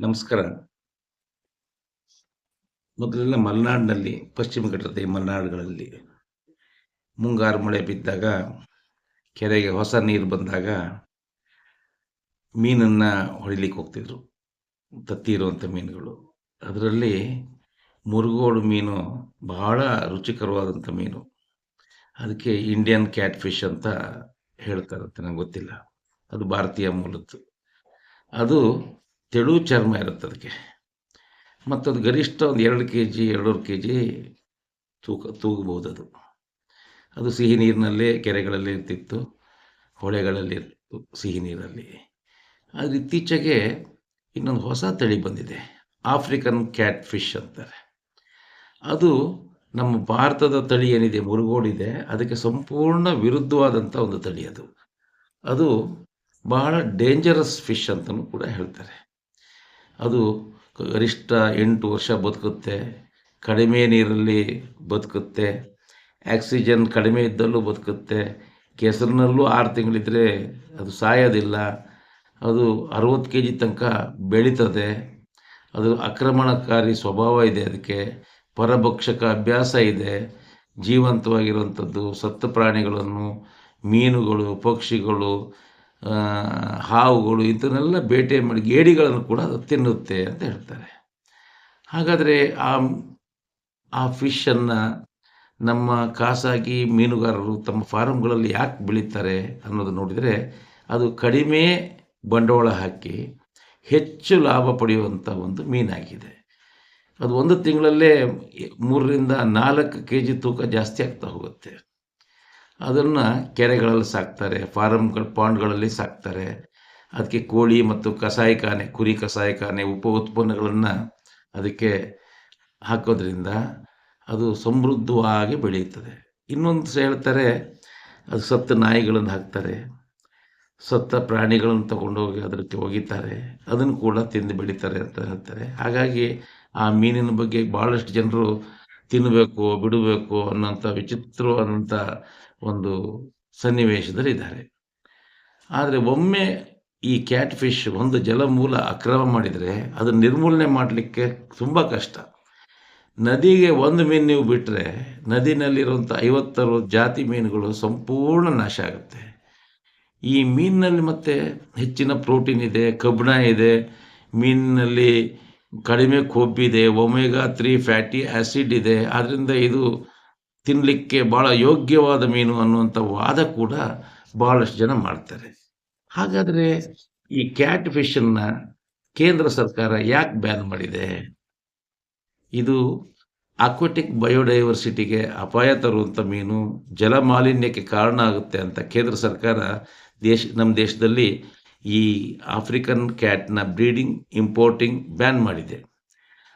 ನಮಸ್ಕಾರ. ಮೊದಲೆಲ್ಲ ಮಲೆನಾಡಿನಲ್ಲಿ, ಪಶ್ಚಿಮ ಘಟ್ಟದ ಮಲೆನಾಡುಗಳಲ್ಲಿ ಮುಂಗಾರು ಮಳೆ ಬಿದ್ದಾಗ, ಕೆರೆಗೆ ಹೊಸ ನೀರು ಬಂದಾಗ ಮೀನನ್ನು ಹೊಡಿಲಿಕ್ಕೆ ಹೋಗ್ತಿದ್ರು. ತತ್ತಿ ಇರುವಂಥ ಮೀನುಗಳು. ಅದರಲ್ಲಿ ಮುರುಗೋಡು ಮೀನು ಬಹಳ ರುಚಿಕರವಾದಂಥ ಮೀನು. ಅದಕ್ಕೆ ಇಂಡಿಯನ್ ಕ್ಯಾಟ್ ಫಿಶ್ ಅಂತ ಹೇಳ್ತಾರಂತೆ ನಂಗೆ ಗೊತ್ತಿಲ್ಲ. ಅದು ಭಾರತೀಯ ಮೂಲದ್ದು. ಅದು ತೆಳು ಚರ್ಮ ಇರುತ್ತೆ ಅದಕ್ಕೆ. ಮತ್ತು ಅದು ಗರಿಷ್ಠ ಒಂದು 2 ಕೆಜಿ, 2.5 ಕೆಜಿ ತೂಕ ತೂಗ್ಬೋದು ಅದು ಅದು ಸಿಹಿ ನೀರಿನಲ್ಲೇ ಕೆರೆಗಳಲ್ಲಿ ಇರ್ತಿತ್ತು. ಹೊಳೆಗಳಲ್ಲಿ ಇರ್ತಿತ್ತು ಸಿಹಿ ನೀರಲ್ಲಿ. ಆದರೆ ಇತ್ತೀಚೆಗೆ ಇನ್ನೊಂದು ಹೊಸ ತಳಿ ಬಂದಿದೆ. ಆಫ್ರಿಕನ್ ಕ್ಯಾಟ್ ಫಿಶ್ ಅಂತಾರೆ. ಅದು ನಮ್ಮ ಭಾರತದ ತಳಿ ಏನಿದೆ ಮುರುಗೋಡಿದೆ ಅದಕ್ಕೆ ಸಂಪೂರ್ಣ ವಿರುದ್ಧವಾದಂಥ ಒಂದು ತಳಿ ಅದು. ಅದು ಬಹಳ ಡೇಂಜರಸ್ ಫಿಶ್ ಅಂತಲೂ ಕೂಡ ಹೇಳ್ತಾರೆ. ಅದು ಗರಿಷ್ಠ ಎಂಟು ವರ್ಷ ಬದುಕುತ್ತೆ. ಕಡಿಮೆ ನೀರಲ್ಲಿ ಬದುಕುತ್ತೆ. ಆಕ್ಸಿಜನ್ ಕಡಿಮೆ ಇದ್ದಲ್ಲೂ ಬದುಕುತ್ತೆ. ಕೆಸರಿನಲ್ಲೂ ಆರು ತಿಂಗಳಿದ್ರೆ ಅದು ಸಾಯೋದಿಲ್ಲ. ಅದು 60 ಕೆಜಿ ತನಕ ಬೆಳೀತದೆ. ಅದು ಆಕ್ರಮಣಕಾರಿ ಸ್ವಭಾವ ಇದೆ ಅದಕ್ಕೆ. ಪರಭಕ್ಷಕ ಅಭ್ಯಾಸ ಇದೆ. ಜೀವಂತವಾಗಿರುವಂಥದ್ದು ಸತ್ತ ಪ್ರಾಣಿಗಳನ್ನು, ಮೀನುಗಳು, ಪಕ್ಷಿಗಳು, ಹಾವುಗಳು ಇದನ್ನೆಲ್ಲ ಬೇಟೆ ಮಾಡಿ ಗೇಡಿಗಳನ್ನು ಕೂಡ ಅದು ತಿನ್ನುತ್ತೆ ಅಂತ ಹೇಳ್ತಾರೆ. ಹಾಗಾದರೆ ಆ ಆ ಫಿಶನ್ನು ನಮ್ಮ ಖಾಸಗಿ ಮೀನುಗಾರರು ತಮ್ಮ ಫಾರಮ್‌ಗಳಲ್ಲಿ ಯಾಕೆ ಬೆಳೀತಾರೆ ಅನ್ನೋದು ನೋಡಿದರೆ, ಅದು ಕಡಿಮೆ ಬಂಡವಾಳ ಹಾಕಿ ಹೆಚ್ಚು ಲಾಭ ಪಡೆಯುವಂಥ ಒಂದು ಮೀನಾಗಿದೆ. ಅದು ಒಂದು ತಿಂಗಳಲ್ಲೇ ಮೂರರಿಂದ ನಾಲ್ಕು ಕೆ ಜಿ ತೂಕ ಜಾಸ್ತಿ ಆಗ್ತಾ ಹೋಗುತ್ತೆ. ಅದನ್ನ ಕೆರೆಗಳಲ್ಲಿ ಸಾಕ್ತಾರೆ. ಫಾರಮ್‌ಗಳು ಪಾಂಡ್‌ಗಳಲ್ಲಿ ಸಾಕ್ತಾರೆ. ಅದಕ್ಕೆ ಕೋಳಿ ಮತ್ತು ಕಸಾಯಿಖಾನೆ, ಕುರಿ ಕಸಾಯಿಖಾನೆ ಉಪ ಉತ್ಪನ್ನಗಳನ್ನು ಅದಕ್ಕೆ ಹಾಕೋದ್ರಿಂದ ಅದು ಸಮೃದ್ಧವಾಗಿ ಬೆಳೆಯುತ್ತದೆ. ಇನ್ನೊಂದು ಹೇಳ್ತಾರೆ, ಅದು ಸತ್ತ ನಾಯಿಗಳನ್ನು ಹಾಕ್ತಾರೆ. ಸತ್ತ ಪ್ರಾಣಿಗಳನ್ನು ತಗೊಂಡೋಗಿ ಅದಕ್ಕೆ ಒಗಿತಾರೆ. ಅದನ್ನು ಕೂಡ ತಿಂದು ಬೆಳೀತಾರೆ ಅಂತ ಹೇಳ್ತಾರೆ. ಹಾಗಾಗಿ ಆ ಮೀನಿನ ಬಗ್ಗೆ ಭಾಳಷ್ಟು ಜನರು ತಿನ್ನಬೇಕು, ಬಿಡಬೇಕು ಅನ್ನೋಂಥ ವಿಚಿತ್ರವಾದಂಥ ಒಂದು ಸನ್ನಿವೇಶದಲ್ಲಿ ಇದ್ದಾರೆ ಆದರೆ ಒಮ್ಮೆ ಈ ಕ್ಯಾಟ್ ಫಿಶ್ ಒಂದು ಜಲಮೂಲ ಅಕ್ರಮ ಮಾಡಿದರೆ ಅದನ್ನು ನಿರ್ಮೂಲನೆ ಮಾಡಲಿಕ್ಕೆ ತುಂಬ ಕಷ್ಟ. ನದಿಗೆ ಒಂದು ಮೀನು ನೀವು ಬಿಟ್ಟರೆ ನದಿನಲ್ಲಿರುವಂಥ 50, 60 ಜಾತಿ ಮೀನುಗಳು ಸಂಪೂರ್ಣ ನಾಶ ಆಗುತ್ತೆ. ಈ ಮೀನಿನಲ್ಲಿ ಮತ್ತೆ ಹೆಚ್ಚಿನ ಪ್ರೋಟೀನ್ ಇದೆ, ಕಬ್ಬಿಣ ಇದೆ, ಮೀನಿನಲ್ಲಿ ಕಡಿಮೆ ಕೊಬ್ಬಿದೆ, ಒಮೆಗಾ ತ್ರೀ ಫ್ಯಾಟಿ ಆ್ಯಸಿಡ್ ಇದೆ. ಆದ್ದರಿಂದ ಇದು ತಿನ್ನಲಿಕ್ಕೆ ಬಹಳ ಯೋಗ್ಯವಾದ ಮೀನು ಅನ್ನುವಂಥ ವಾದ ಕೂಡ ಬಹಳಷ್ಟು ಜನ ಮಾಡ್ತಾರೆ. ಹಾಗಾದರೆ ಈ ಕ್ಯಾಟ್ ಫಿಶನ್ನ ಕೇಂದ್ರ ಸರ್ಕಾರ ಯಾಕೆ ಬ್ಯಾನ್ ಮಾಡಿದೆ? ಇದು ಅಕ್ವೆಟಿಕ್ ಬಯೋಡೈವರ್ಸಿಟಿಗೆ ಅಪಾಯ ತರುವಂಥ ಮೀನು, ಜಲ ಮಾಲಿನ್ಯಕ್ಕೆ ಕಾರಣ ಆಗುತ್ತೆ ಅಂತ ಕೇಂದ್ರ ಸರ್ಕಾರ ದೇಶ ನಮ್ಮ ದೇಶದಲ್ಲಿ ಈ ಆಫ್ರಿಕನ್ ಕ್ಯಾಟ್‌ನ ಬ್ರೀಡಿಂಗ್, ಇಂಪೋರ್ಟಿಂಗ್ ಬ್ಯಾನ್ ಮಾಡಿದೆ.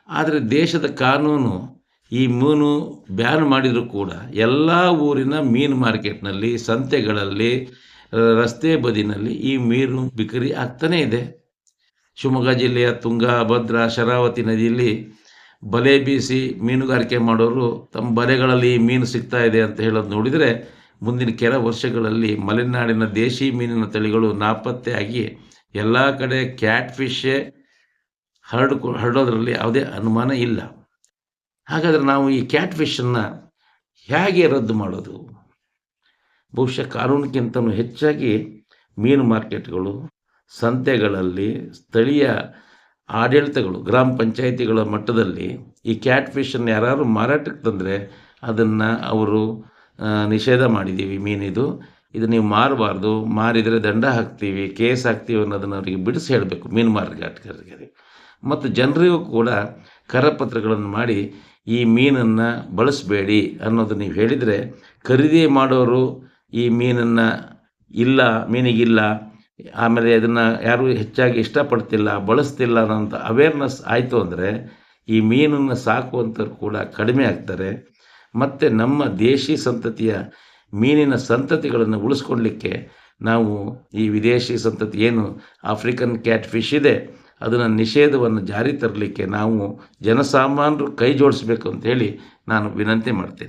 ಆದರೆ ದೇಶದ ಕಾನೂನು ಈ ಮೀನು ಬ್ಯಾನ್ ಮಾಡಿದರೂ ಕೂಡ ಎಲ್ಲ ಊರಿನ ಮೀನು ಮಾರ್ಕೆಟ್‌ನಲ್ಲಿ, ಸಂತೆಗಳಲ್ಲಿ, ರಸ್ತೆ ಬದಿನಲ್ಲಿ ಈ ಮೀನು ಬಿಕರಿ ಆಗ್ತಾನೇ ಇದೆ. ಶಿವಮೊಗ್ಗ ಜಿಲ್ಲೆಯ ತುಂಗಾ, ಭದ್ರಾ, ಶರಾವತಿ ನದಿಯಲ್ಲಿ ಬಲೆ ಬೀಸಿ ಮೀನುಗಾರಿಕೆ ಮಾಡೋರು ತಮ್ಮ ಬಲೆಗಳಲ್ಲಿ ಈ ಮೀನು ಸಿಗ್ತಾ ಇದೆ ಅಂತ ಹೇಳೋದು ನೋಡಿದರೆ, ಮುಂದಿನ ಕೆಲ ವರ್ಷಗಳಲ್ಲಿ ಮಲೆನಾಡಿನ ದೇಶಿ ಮೀನಿನ ತಳಿಗಳು ನಾಪತ್ತೆಯಾಗಿ ಎಲ್ಲ ಕಡೆ ಕ್ಯಾಟ್ ಫಿಶ್ಶೇ ಹರಡ್ಕೊ ಹರಡೋದ್ರಲ್ಲಿ ಯಾವುದೇ ಅನುಮಾನ ಇಲ್ಲ. ಹಾಗಾದರೆ ನಾವು ಈ ಕ್ಯಾಟ್ ಫಿಶನ್ನು ಹೇಗೆ ರದ್ದು ಮಾಡೋದು? ಬಹುಶಃ ಕಾನೂನಿಗಿಂತಲೂ ಹೆಚ್ಚಾಗಿ ಮೀನು ಮಾರ್ಕೆಟ್‌ಗಳು, ಸಂತೆಗಳಲ್ಲಿ, ಸ್ಥಳೀಯ ಆಡಳಿತಗಳು, ಗ್ರಾಮ ಪಂಚಾಯಿತಿಗಳ ಮಟ್ಟದಲ್ಲಿ ಈ ಕ್ಯಾಟ್ ಫಿಶನ್ನು ಯಾರಾದ್ರು ಮಾರಾಟಕ್ಕೆ ತಂದರೆ ಅದನ್ನು ಅವರು ನಿಷೇಧ ಮಾಡಿದ್ದೀವಿ ಮೀನಿದು. ಇದು ನೀವು ಮಾರಬಾರ್ದು. ಮಾರಿದರೆ ದಂಡ ಹಾಕ್ತೀವಿ, ಕೇಸ್ ಹಾಕ್ತೀವಿ ಅನ್ನೋದನ್ನು ಅವರಿಗೆ ಬಿಡಿಸಿ ಹೇಳಬೇಕು ಮೀನು ಮಾರಾಟಗಾರರಿಗೆ. ಮತ್ತು ಜನರಿಗೂ ಕೂಡ ಕರಪತ್ರಗಳನ್ನು ಮಾಡಿ ಈ ಮೀನನ್ನು ಬಳಸಬೇಡಿ ಅನ್ನೋದು ನೀವು ಹೇಳಿದರೆ, ಖರೀದಿ ಮಾಡೋರು ಈ ಮೀನನ್ನು ಇಲ್ಲ ಮೀನಿಗಿಲ್ಲ, ಆಮೇಲೆ ಅದನ್ನು ಯಾರೂ ಹೆಚ್ಚಾಗಿ ಇಷ್ಟಪಡ್ತಿಲ್ಲ, ಬಳಸ್ತಿಲ್ಲ ಅನ್ನೋಂಥ ಅವೇರ್‌ನೆಸ್ ಆಯಿತು ಅಂದರೆ, ಈ ಮೀನನ್ನು ಸಾಕುವಂಥವ್ರು ಕೂಡ ಕಡಿಮೆ ಆಗ್ತಾರೆ. ಮತ್ತು ನಮ್ಮ ದೇಶಿ ಸಂತತಿಯ ಮೀನಿನ ಸಂತತಿಗಳನ್ನು ಉಳಿಸ್ಕೊಳ್ಲಿಕ್ಕೆ ನಾವು ಈ ವಿದೇಶಿ ಸಂತತಿ ಏನು ಆಫ್ರಿಕನ್ ಕ್ಯಾಟ್ ಫಿಶ್ ಇದೆ, ಅದನ್ನು ನಿಷೇಧವನ್ನು ಜಾರಿ ತರಲಿಕ್ಕೆ ನಾವು ಜನಸಾಮಾನ್ಯರು ಕೈ ಜೋಡಿಸ್ಬೇಕು ಅಂತ ಹೇಳಿ ನಾನು ವಿನಂತಿ ಮಾಡ್ತೇನೆ.